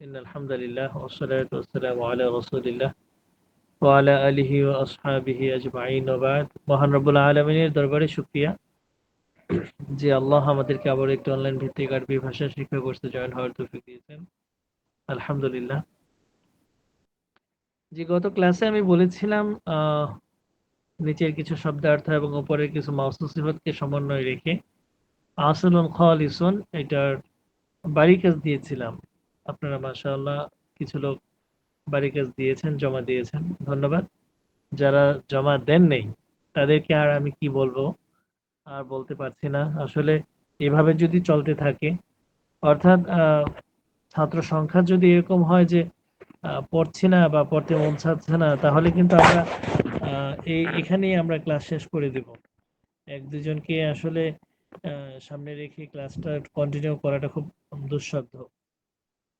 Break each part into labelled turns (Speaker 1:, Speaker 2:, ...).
Speaker 1: আলহামদুলিল্লাহ ওসলাত ওসালাম দরবারে সুপ্রিয়া যে আল্লাহ আমাদেরকে আবার একটি অনলাইন ভিত্তিক আরবি ভাষা শিক্ষা কোর্সে জয়েন হওয়ার তৌফিক দিয়েছেন। আলহামদুলিল্লাহ। যে গত ক্লাসে আমি বলেছিলাম নিচের কিছু শব্দার্থ এবং উপরের কিছু মাউসু সমন্বয় রেখে আসলুন খালিসুন এটার বাড়ি কাজ দিয়েছিলাম। আপনারা মাশাআল্লাহ কিছু লোক বাড়ি কাজ দিয়েছেন, জমা দিয়েছেন। ধন্যবাদ। যারা জমা দেন নেই, তাদেরকে আর আমি কি বলব? আর বলতে পারছি না। আসলে এভাবে যদি চলতে থাকে, অর্থাৎ ছাত্র সংখ্যা যদি এরকম হয় যে পড়ছি না বা পড়তে মন চাচ্ছে না, তাহলে কিন্তু আমরা এই এখানেই আমরা ক্লাস শেষ করে দেব। এক দুজনকে আসলে সামনে রেখে ক্লাসটা কন্টিনিউ করাটা খুব দুঃসাধ্য।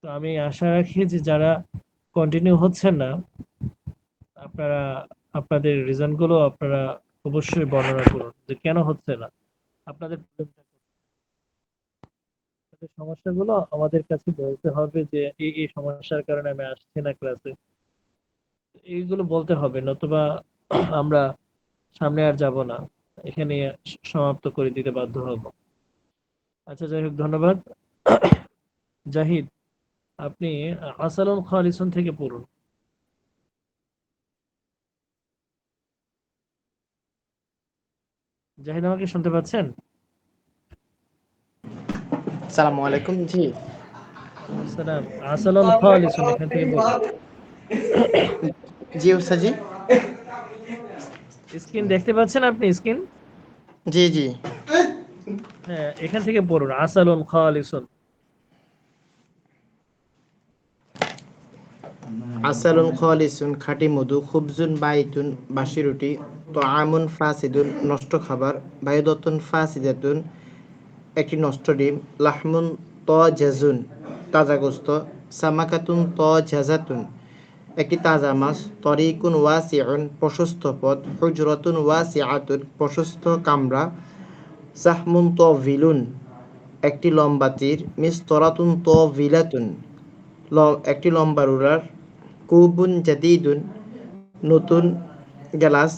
Speaker 1: তো আমি আশা রাখি যে যারা কন্টিনিউ হচ্ছেন না, আপনারা, আপনাদের রিজনগুলো আপনারা অবশ্যই বর্ণনা করুন যে কেন হচ্ছে না? আপনাদের সমস্যাগুলো আমাদের কাছে বলতে হবে যে এই এই সমস্যার কারণে আমি আসছি না ক্লাসে এইগুলো বলতে হবে, নতুবা আমরা সামনে আর যাব না। এখানে সমাপ্ত করে দিতে বাধ্য হব। আচ্ছা যাই হোক ধন্যবাদ। জাহিদ আপনি আসালুন খালিসুন থেকে পড়ুন। জাহিদ আমাকে শুনতে পাচ্ছেন?
Speaker 2: সালামু আলাইকুম জি।
Speaker 1: আসসালাম আসালুন খালিসুন এখান থেকে
Speaker 2: জি উস্তাজি
Speaker 1: স্ক্রিন দেখতে পাচ্ছেন আপনি স্ক্রিন
Speaker 2: জি জি।
Speaker 1: হ্যাঁ এখান থেকে পড়ুন আসালুন খালিসুন।
Speaker 2: আসালুন খালিসুন খাঁটি মধু খুবজুন বাইতুন বাসি রুটি তো আমুন ফাসিদুন নষ্ট খাবার বায়ুদতুন ফাসিদাতুন একটি নষ্ট ডিম লাহমুন ত জাজুন তাজা গোস্ত সামাকাতুন ত জাজাতুন। একটি তাজা মাছ। তরিকুন ওয়াসিউন প্রশস্ত পথ। হুজরতুন ওয়াসিআতুন প্রশস্ত কামরা। সাহমুন ত ভিলুন একটি লম্বা তীর। মিস্তরাতুন ত ভিলাতুন একটি লম্বা রুলার কুবুন জাদিদুন নতুন গ্লাস।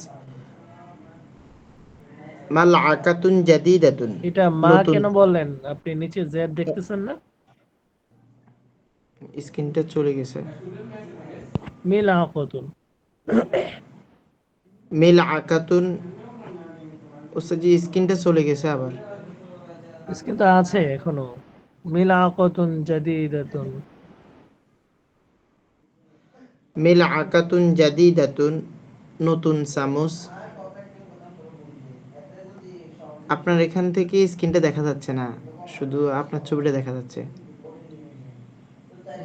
Speaker 2: মাল আকাতুন জাদিদাতুন
Speaker 1: এটা মা কেন বললেন? আপনি নিচে জেড দেখতেছেন না?
Speaker 2: স্ক্রিনটা চলে গেছে।
Speaker 1: মিল আহকতুন
Speaker 2: মিল আকাতুন স্ক্রিনটা চলে গেছে আবার।
Speaker 1: আছে এখনও। মিল আহকতুন জাদিদাতুন।
Speaker 2: মিল আকাতুন জাদিদাতুন নতুন চামচ। আপনার এখান থেকে স্ক্রিনটা দেখা যাচ্ছে না শুধু আপনার ছবিটা দেখা যাচ্ছে।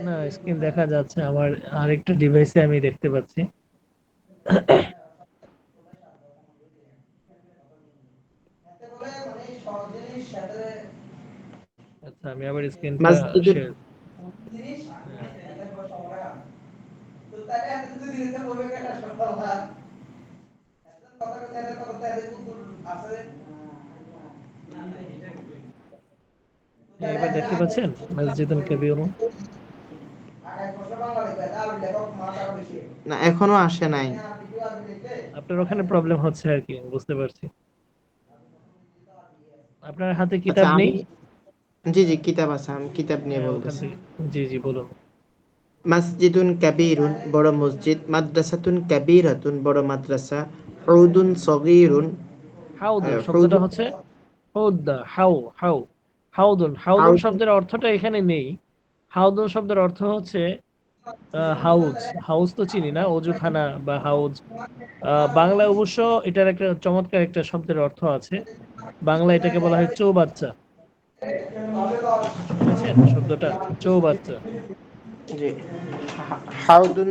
Speaker 1: না স্ক্রিন দেখা যাচ্ছে আমার আরেকটা ডিভাইসে আমি দেখতে পাচ্ছি। আচ্ছা আমি আবার স্ক্রিনটা এবার দেখতে পাচ্ছেন? মসজিদুল কবির।
Speaker 2: না এখনও আসে নাই।
Speaker 1: আপনার ওখানে প্রবলেম হচ্ছে আর কি বুঝতে পারছি। আপনার হাতে কিতাব
Speaker 2: আচ্ছা,
Speaker 1: নেই?
Speaker 2: জি জি কিতাব আছে আমি কিতাব নিয়ে
Speaker 1: হ্যাঁ,
Speaker 2: বলতেছি।
Speaker 1: জি জি বলুন।
Speaker 2: মসজিদুন কাবীরুন বড় মসজিদ। মাদ্রাসাতুন কাবীরাতুন বড় মাদ্রাসা। উদুন সগীরুন।
Speaker 1: হাউদুন
Speaker 2: হ্যাঁ,
Speaker 1: শব্দটা
Speaker 2: হাউদুন-
Speaker 1: হচ্ছে? Hauda how how. হাউদুন হাউদুন শব্দের অর্থটা এখানে নেই। হাউদুন শব্দের অর্থ হচ্ছে হাউজ হাউজ তো চিনি না, অজুখানা বা হাউজ। অবশ্য এটার একটা চমৎকার একটা শব্দের অর্থ আছে। এটাকে বলা হয় চৌবাচ্চা। শব্দটা? চৌবাচ্চা।
Speaker 2: হাউদুন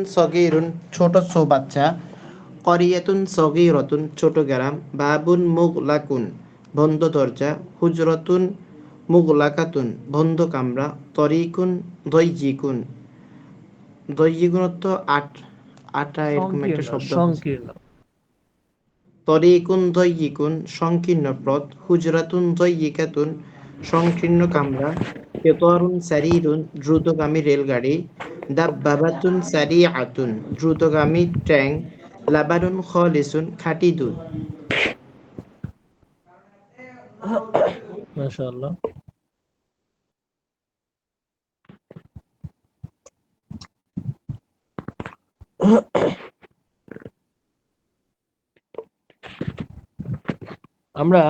Speaker 2: ছোট চৌবাচ্চা ছোট গ্রাম, বাবুন মুগলাকুন বন্ধ দরজা, হুজরতুন মুগলাকাতুন বন্ধ কামরা, তরিকুন দৈজিকুন দৈজিকুন তো আট আটা এরকম একটা শব্দ
Speaker 1: সংকীর্ণ।
Speaker 2: তরিকুন দৈয়িকুন সংকীর্ণ পথ হুজরাতুন দৈয়িকাতুন সংকীর্ণ কামরা কেতরুন সারিরুন দ্রুতগামী রেলগাড়ি দাব্বাবাতুন সারিআতুন দ্রুতগামী ট্যাঙ্ক লাবানুন খলিসুন খাঁটি দুধ।
Speaker 1: মাশাআল্লাহ। আমরা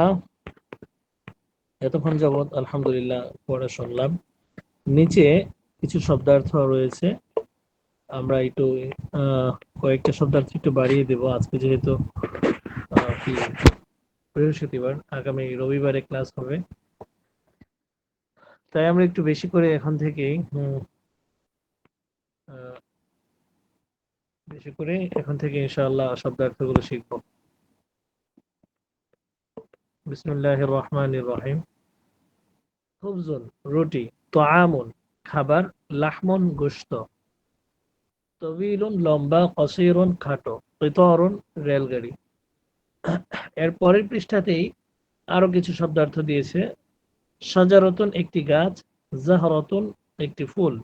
Speaker 1: এতক্ষণ যাবৎ আলহামদুলিল্লাহ পড়া শুনলাম। নিচে কিছু শব্দার্থ রয়েছে। আমরা একটু কয়েকটা শব্দার্থ একটু বাড়িয়ে দেব। আজকে যেহেতু বৃহস্পতিবার, আগামী রবিবারে ক্লাস হবে। তাই আমরা একটু বেশি করে এখন থেকেই বেশি করে এখন থেকে ইনশাআল্লাহ শব্দার্থগুলো শিখব। বিসমিল্লাহির রহমানির রহিম খুবজুন রুটি, তোয়ামুন, খাবার, লাহমুন, গোশত। তবিলুন, লম্বা, কসিরুন, খাটো কিতরুন রেলগাড়ি। এর পরের পৃষ্ঠাতেই আরও কিছু শব্দার্থ দিয়েছে। সাজারতন একটি গাছ, জাহরতুন একটি ফুল।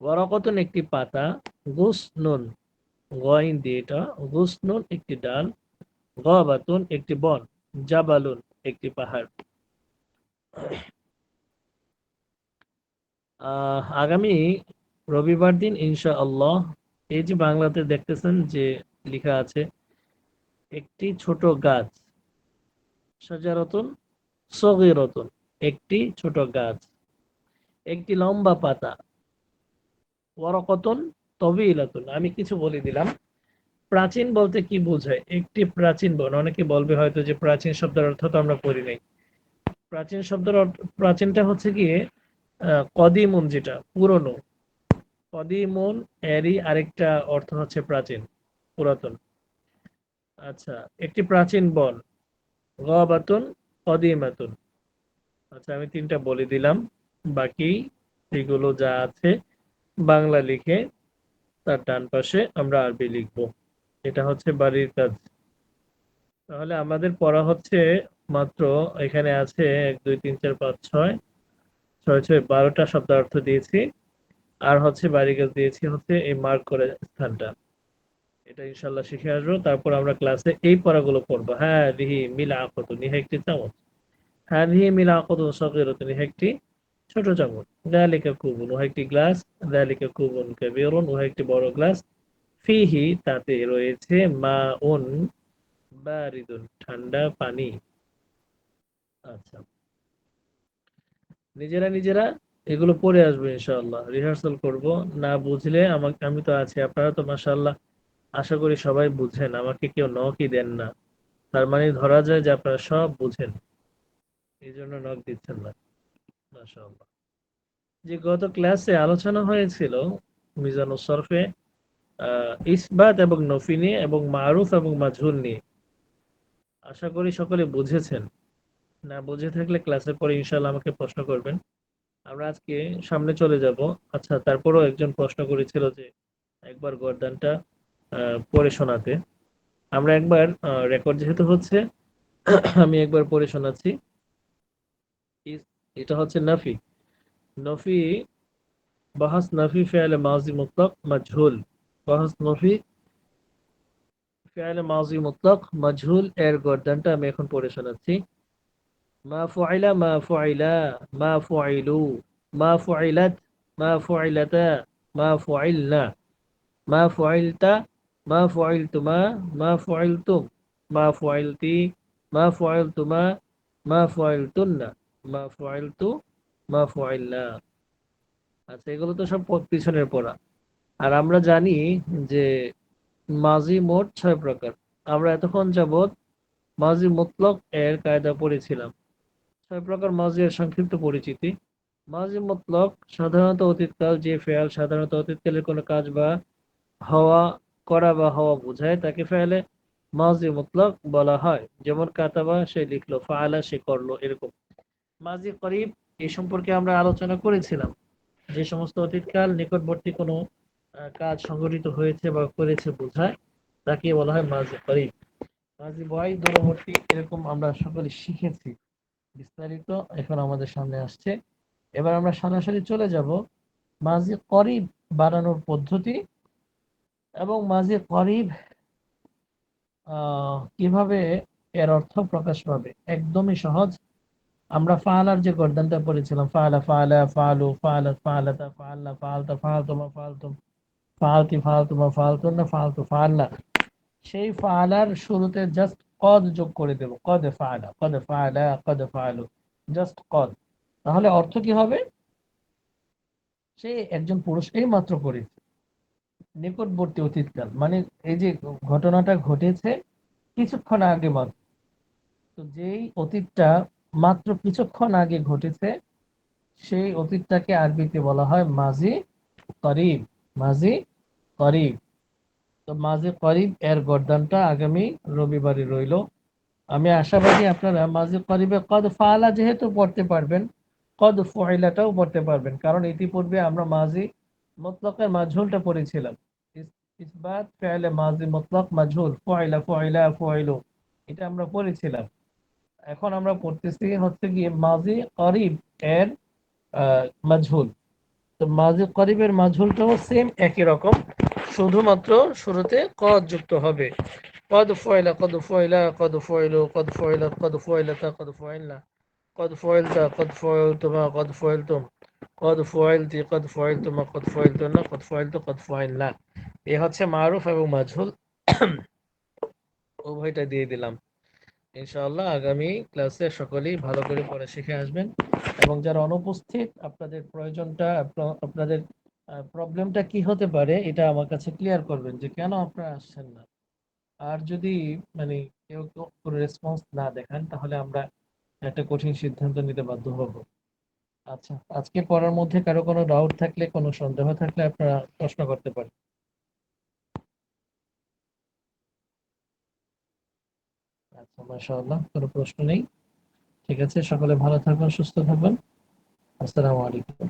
Speaker 1: ওয়ারাকতুন একটি পাতা, গুসনুন গইন দিয়ে এটা, গুসনুন একটি ডাল, গবাতুন একটি বন, জাবালুন একটি পাহাড়। আগামী রবিবার দিন ইনশা আল্লাহ এই যে বাংলাতে দেখতেছেন যে লেখা আছে, একটি ছোট গাছ সাজারতুন সগিরতুন, একটি ছোট গাছ, একটি লম্বা পাতা ওয়ারকতুন তবিলাতুন। আমি কিছু বলে দিলাম। প্রাচীন বলতে কি বোঝায়? একটি প্রাচীন বন। অনেকে বলবে হয়তো যে প্রাচীন শব্দের অর্থ তো আমরা করি নাই। প্রাচীন শব্দের অর্থ, প্রাচীনটা হচ্ছে গিয়ে কদিমুন যেটা, পুরনো। কদিমুন, এরই আরেকটা অর্থ হচ্ছে প্রাচীন, পুরাতন। আচ্ছা একটি প্রাচীন বন। গবাতুন, কদিমাতুন। আচ্ছা আমি তিনটা বলে দিলাম। বাকি এগুলো যা আছে বাংলা লিখে তার ডান পাশে আমরা আরবি লিখব। এটা হচ্ছে বাড়ির কাজ। তাহলে আমাদের পড়া হচ্ছে মাত্র এখানে আছে এক, দুই, তিন, চার, পাঁচ, ছয় ছয় ছয়, বারোটা শব্দার্থ দিয়েছি। আর হচ্ছে বাড়ি কাজ দিয়েছি হচ্ছে এই মার্ক করে স্থানটা। এটা ইনশাল্লাহ শিখে আসব। তারপর আমরা ক্লাসে এই পড়াগুলো পড়ব। হ্যাঁ রিহি মিলা আকত নিহে একটি চামচ। হ্যাঁ রিহি মিলা আকত সকিরত নিহে একটি ছোট চামচ দালিকা কুবুন উহা একটি গ্লাস দালিকা কুবুন কাবীরুন উহা একটি বড় গ্লাস। ফিহি, তাতে রয়েছে মাউন, বারিদুন, ঠান্ডা পানি। আচ্ছা। নিজেরা নিজেরা এগুলো পড়ে আসবে ইনশাআল্লাহ, রিহার্সাল করব। না বুঝলে আমাকে, আমি তো আছি, আপনারা তো মাশাআল্লাহ, আশা করি সবাই বুঝেন, আমাকে কেউ নকই দেন না। তার মানে ধরা যায় যে আপনারা সব বুঝেন। এই জন্য নক দিচ্ছেন না। যে গত ক্লাসে আলোচনা হয়েছিল মিজানু সরফে ইসবাত এবং নফি নিয়ে এবং মারুফ এবং মাজহুল নিয়ে। আশা করি সকলে বুঝেছেন। না বুঝে থাকলে ক্লাসের পরে ইনশাআল্লাহ আমাকে প্রশ্ন করবেন। আমরা আজকে সামনে চলে যাব। আচ্ছা তারপরও একজন প্রশ্ন করেছিল যে একবার গর্দানটা পড়ে শোনাতে। আমরা একবার রেকর্ড যেহেতু হচ্ছে, আমি একবার পড়ে শোনাচ্ছি। এটা হচ্ছে নাফি। নফি, বাহাস নাফি ফেয়ালে মাজি মুক্তক মাজহুল। বাহাস নফি ফেয়ালে মাজি মুক্তক মাজহুল, এর গর্দানটা আমি এখন পড়ে শোনাচ্ছি। মা ফুআইলা মা মা ফুআইলু মা ফুআইলাত মা মা ফুআইলনা মা মা ফুআইলতুমা মা ফুআইলতুম মা মা ফুআইলতুমা মা মা ফয়েল তু মা আচ্ছা এগুলো তো সব পিছনের পড়া। আর আমরা জানি যে মাজি মোট ছয় প্রকার। আমরা এতক্ষণ যাবৎ মাজি এর কায়দা পড়েছিলাম। ছয় প্রকার মাজি এর সংক্ষিপ্ত পরিচিতি। মাজি মতলক সাধারণত অতীতকাল যে ফেয়াল সাধারণত অতীতকালের কোনো কাজ বা হওয়া, করা বা হওয়া বোঝায়, তাকে ফেয়ালে মাজি মতলক বলা হয়। যেমন কাতাবা সে লিখলো ফায়লা সে করল, এরকম। মাজি করিব এই সম্পর্কে আমরা আলোচনা করেছিলাম। যে সমস্ত অতীতকাল নিকটবর্তী কোনো কাজ সংঘটিত হয়েছে বা করেছে বোঝায় তাকে বলা হয় মাজি করিব। মাঝি বয় দূরবর্তী এরকম আমরা সকলে শিখেছি। বিস্তারিত এখন আমাদের সামনে আসছে। এবার আমরা সরাসরি চলে যাব। মাঝি করিব বানানোর পদ্ধতি এবং মাঝি করিব কীভাবে এর অর্থ প্রকাশ পাবে। একদমই সহজ। আমরা ফালার যে গর্দানটা পড়েছিলাম, ফালা ফালা, ফালু, ফালা, ফালাতা ফাল্লা ফালতা ফালতুমা ফালতুম ফালতি ফালতুমা ফালতুন ফালতু ফাল্লা সেই ফালার শুরুতে জাস্ট কদ যোগ করে দেব, কদ ফালা কদ ফালা, কদ ফালু জাস্ট কদ। তাহলে অর্থ কি হবে? সে একজন পুরুষ এই মাত্র করেছে, নিকটবর্তী অতীতকাল। মানে এই যে ঘটনাটা ঘটেছে কিছুক্ষণ আগে মাত্র। তো যেই অতীতটা মাত্র কিছুক্ষণ আগে ঘটেছে, সেই অতীতটাকে আরবিতে বলা হয় মাঝি করিব মাঝি করিব। তো মাঝি করিব এর গরদানটা আগামী রবিবারে রইল। আমি আশাবাদী আপনারা মাঝি করিবে কদ ফালা যেহেতু পড়তে পারবেন, কদ ফয়লাটাও পড়তে পারবেন, কারণ ইতিপূর্বে আমরা মাঝি মতলকের মাঝুলটা পড়েছিলাম। ইস- ইসবাত ফেলে মাঝি মতলক মাঝুল ফয়লা ফয়লা ফয়লু এটা আমরা পড়েছিলাম। এখন আমরা পড়তেছি হচ্ছে কি মাঝি করিব এর মাঝুল তো মাঝি করিবের মাঝুলটাও সেম একই রকম, শুধুমাত্র শুরুতে কদ যুক্ত হবে। কদ ফয়লা কদ ফয়লা, কদ ফয়লু, কদ ফয়লা, কদ ফয়লাতা, কদ ফয়লা, কদ ফয়লতা, কদ ফয়লতুমা, কদ ফয়লতুম, কদ ফয়লতি, কদ ফয়লতুমা, কদ ফয়লতুনা কদ ফয়লতু, কদ ফয়লা। এ হচ্ছে মারুফ এবং মাঝুল উভয়টা দিয়ে দিলাম। ইনশাআল্লাহ আগামী ক্লাসে সকলেই ভালো করে পড়া শিখে আসবেন। এবং যারা অনুপস্থিত, আপনাদের প্রয়োজনটা আপ- আপনাদের প্রবলেমটা কি হতে পারে, এটা আমার কাছে ক্লিয়ার করবেন যে কেন আপনারা আসছেন না। আর যদি মানে কেউ কেউ কোনো রেসপন্স না দেখান, তাহলে আমরা একটা কঠিন সিদ্ধান্ত নিতে বাধ্য হব। আচ্ছা আজকে পড়ার মধ্যে কারও কোনো ডাউট থাকলে, কোনো সন্দেহ থাকলে আপনারা প্রশ্ন করতে পারেন আচ্ছা মাশাআল্লাহ কোনো প্রশ্ন নেই। ঠিক আছে সকলে ভালো থাকবেন সুস্থ থাকবেন। আসসালামু আলাইকুম।